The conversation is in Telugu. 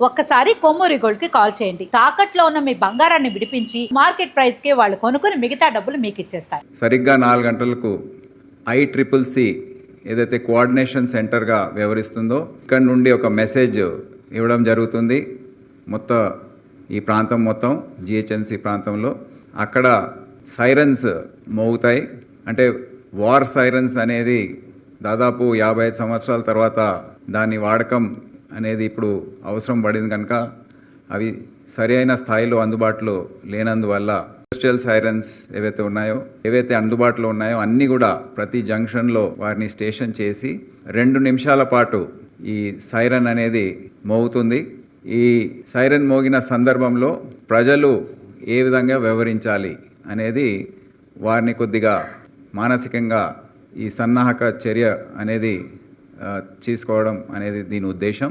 ఒక్కసారి కొమ్మూరి గోల్డ్కి కాల్ చేయండి. తాకట్లో ఉన్న మీ బంగారాన్ని విడిపించి మార్కెట్ ప్రైస్కి వాళ్ళు కొనుక్కుని మిగతా డబ్బులు మీకు ఇచ్చేస్తారు. సరిగ్గా నాలుగు గంటలకు ఐ ట్రిపుల్ సి ఏదైతే కోఆర్డినేషన్ సెంటర్గా వ్యవహరిస్తుందో ఇక్కడ నుండి ఒక మెసేజ్ ఇవ్వడం జరుగుతుంది. మొత్తం ఈ ప్రాంతం మొత్తం జిహెచ్ఎంసి ప్రాంతంలో అక్కడ సైరన్స్ మోగుతాయి. అంటే వార్ సైరన్స్ అనేది దాదాపు యాభై ఐదు సంవత్సరాల తర్వాత దాని వాడకం అనేది ఇప్పుడు అవసరం పడింది కనుక అవి సరి అయిన స్థాయిలో అందుబాటులో లేనందువల్ల ఇండస్ట్రియల్ సైరన్స్ ఏవైతే ఉన్నాయో ఏవైతే అందుబాటులో ఉన్నాయో అన్నీ కూడా ప్రతి జంక్షన్లో వారిని స్టేషన్ చేసి రెండు నిమిషాల పాటు ఈ సైరన్ అనేది మోగుతుంది. ఈ సైరన్ మోగిన సందర్భంలో ప్రజలు ఏ విధంగా వ్యవహరించాలి అనేది వారిని కొద్దిగా మానసికంగా ఈ సన్నాహక చర్య అనేది తీసుకోవడం అనేది దీని ఉద్దేశం.